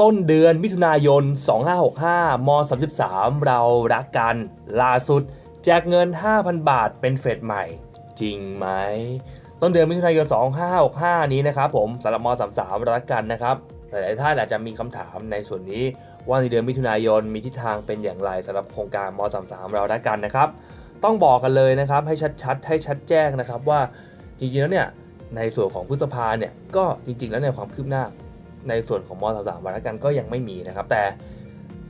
ต้นเดือนมิถุนายน 2565ม33 เรารักกัน ล่าสุด แจกเงิน 5,000 บาทเป็นเฟสใหม่ จริงไหม ต้นเดือนมิถุนายน 2565 นี้นะครับผมสำหรับม33รักกันนะครับ หลายท่านอาจจะมีคำถามในส่วนนี้ว่าในเดือนมิถุนายนมีทิศทางเป็นอย่างไรสำหรับโครงการม33เรารักกันนะครับ ต้องบอกกันเลยนะครับให้ชัดๆให้ชัดแจ้งนะครับว่าจริงๆแล้วเนี่ยในส่วนของพฤษภาเนี่ยก็จริงๆแล้วในความคืบหน้า ในส่วนของม .33 วารกันก็ยังไม่มีนะครับ แต่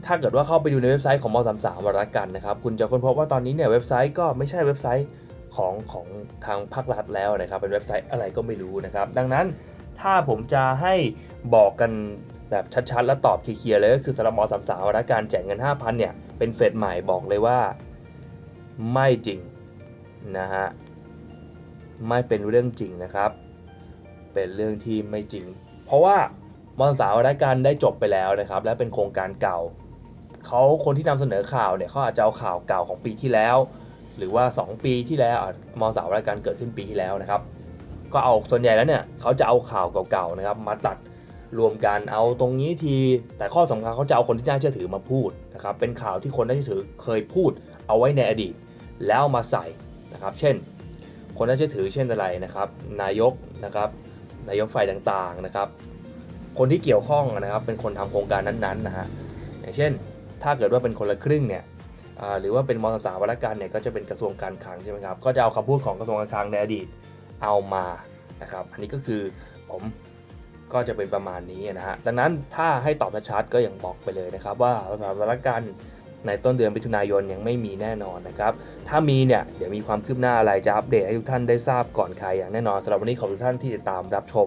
ถ้าเกิดว่าเข้าไปดูในเว็บไซต์ของม .33 วารกันนะครับ คุณจะค้นพบว่าตอนนี้เนี่ยเว็บไซต์ก็ไม่ใช่เว็บไซต์ของของทางภาครัฐแล้วนะครับ เป็นเว็บไซต์อะไรก็ไม่รู้นะครับ ดังนั้นถ้าผมจะให้บอกกันแบบชัดๆ และตอบเคลียร์ๆเลยก็คือสำหรับม .33 วารการแจกเงิน 5,000เนี่ยเป็นเฟสใหม่บอกเลยว่า ไม่จริงนะฮะไม่เป็นเรื่องจริงนะครับ เป็นเรื่องที่ไม่จริง เพราะว่า มอสาวรายการได้จบไปแล้วนะครับ และเป็นโครงการเก่าเขาคนที่นำเสนอข่าวเนี่ยเขาอาจจะเอาข่าวเก่าของปีที่แล้ว หรือว่า 2 ปีที่แล้วมอสาวรายการเกิดขึ้นปีที่แล้วนะครับ ก็เอาส่วนใหญ่แล้วเนี่ยเขาจะเอาข่าวเก่าๆนะครับ มาตัดรวมกันเอาตรงนี้ที แต่ข้อสำคัญเขาจะเอาคนที่น่าเชื่อถือมาพูดนะครับเป็นข่าวที่คนน่าเชื่อถือเคยพูดเอาไว้ในอดีต แล้วมาใส่นะครับ เช่น คนน่าเชื่อถือเช่นอะไรนะครับ นายกนะครับนายกฝ่ายต่างๆนะครับ คนที่เกี่ยวข้องนะครับเป็นคนทำโครงการนั้นๆนะฮะอย่างเช่น ถ้าเกิดว่าเป็นคนละครึ่งเนี่ยหรือว่าเป็นมสสาวรการเนี่ยก็จะเป็นกระทรวงการคลังใช่ไหมครับก็จะเอาคำพูดของกระทรวงการคลังในอดีตเอามานะครับอันนี้ก็คือผมก็จะเป็นประมาณนี้นะฮะดังนั้นถ้าให้ตอบชัดๆก็อย่างบอกไปเลยนะครับ ว่าสาวรการในต้นเดือนมิถุนายนยังไม่มีแน่นอนนะครับ ถ้ามีเนี่ยเดี๋ยวมีความคืบหน้าอะไรจะอัปเดตให้ทุกท่านได้ทราบก่อนใครอย่างแน่นอนสำหรับวันนี้ขอบคุณทุกท่านที่ติดตามรับชม